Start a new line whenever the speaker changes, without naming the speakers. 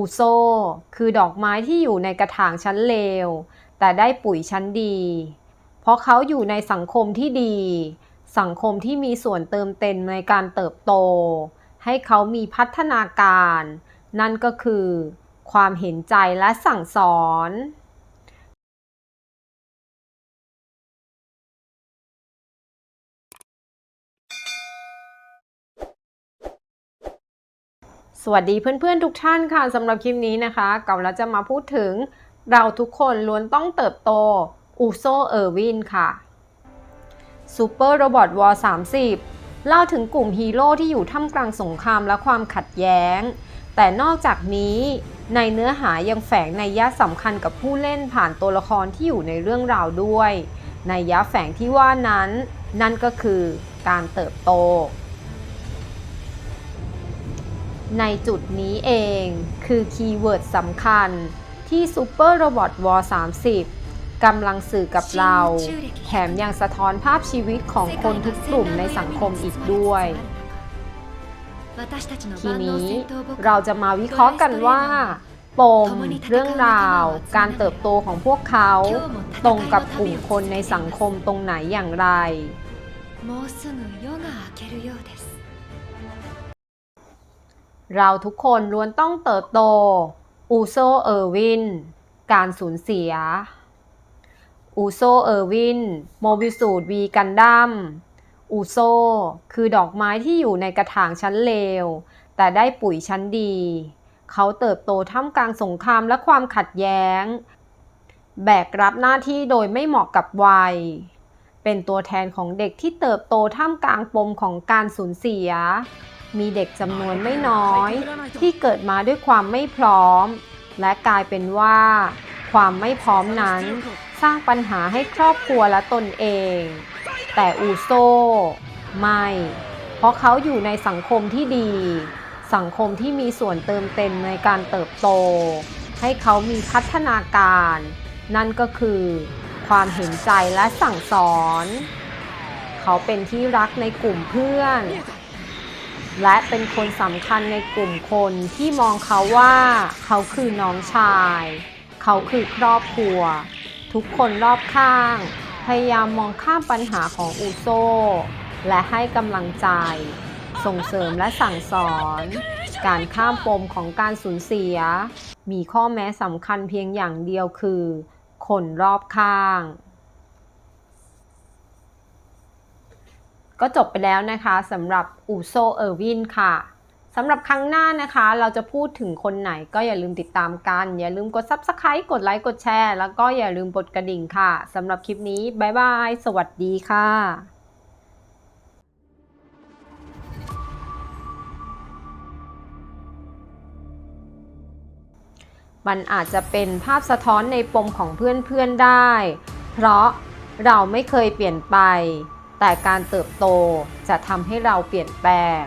อูโซ คือดอกไม้ที่อยู่ในกระถางชั้นเลว แต่ได้ปุ๋ยชั้นดี เพราะเขาอยู่ในสังคมที่ดี สังคมที่มีส่วนเติมเต็มในการเติบโต ให้เขามีพัฒนาการ นั่นก็คือ ความเห็นใจและสั่งสอน สวัสดีเพื่อนๆทุกท่านค่ะสำหรับคลิปนี้นะคะกำลังจะมาพูดถึงเราทุกคนล้วนต้องเติบโตอูโซเออร์วินค่ะซูเปอร์โรบอทวอร์30 เล่าถึงกลุ่มฮีโร่ที่อยู่ท่ามกลางสงครามและความขัดแย้ง แต่นอกจากนี้ในเนื้อหายังแฝงในยะสำคัญกับผู้เล่นผ่านตัวละครที่อยู่ในเรื่องราวด้วย ในยะแฝงที่ว่านั้น นั่นก็คือการเติบโต ในจุดนี้เองคือคีย์เวิร์ดสำคัญที่ Super Robot War 30กำลังสื่อกับเรา แถมยังสะท้อนภาพชีวิตของคนทุกกลุ่มในสังคมอีกด้วย ทีนี้เราจะมาวิเคราะห์กันว่าปมเรื่องราว การเติบโตของพวกเขา ตรงกับกลุ่มคนในสังคมตรงไหนอย่างไร เราทุกคนล้วนต้องเติบโต อูโซเออร์วิน การสูญเสีย อูโซเออร์วิน โมบิสูดวีกันดัม อูโซ คือดอกไม้ที่อยู่ในกระถางชั้นเลว แต่ได้ปุ๋ยชั้นดี เขาเติบโตท่ามกลางสงครามและความขัดแย้ง แบกรับหน้าที่โดยไม่เหมาะกับวัย เป็นตัวแทนของเด็กที่เติบโตท่ามกลางปมของการสูญเสีย มีเด็กจำนวนไม่น้อย ที่เกิดมาด้วยความไม่พร้อม และกลายเป็นว่า ความไม่พร้อมนั้น สร้างปัญหาให้ครอบครัวและตนเอง แต่อูโซไม่ เพราะเขาอยู่ในสังคมที่ดี สังคมที่มีส่วนเติมเต็มในการเติบโต ให้เขามีพัฒนาการ นั่นก็คือ ความเห็นใจและสั่งสอน เขาเป็นที่รักในกลุ่มเพื่อน และเป็นคนสำคัญในกลุ่มคนที่มองเขาว่าเขาคือน้องชาย เขาคือครอบครัว ทุกคนรอบข้าง พยายามมองข้ามปัญหาของอูโซ และให้กำลังใจ ส่งเสริมและสั่งสอน การข้ามปมของการสูญเสีย มีข้อแม้สำคัญเพียงอย่างเดียวคือ คนรอบข้าง ก็จบไปแล้วนะคะสำหรับอูโซเออร์วินค่ะสำหรับครั้งหน้านะคะ เราจะพูดถึงคนไหนก็อย่าลืมติดตามกัน อย่าลืมกด Subscribe กดไลค์กดแชร์แล้วก็อย่าลืมกดกระดิ่งค่ะสำหรับคลิปนี้บ๊ายบาย สวัสดีค่ะมันอาจจะเป็นภาพสะท้อนในปมของเพื่อนๆได้ เพราะเราไม่เคยเปลี่ยนไป แต่การเติบโตจะทำให้เราเปลี่ยนแปลง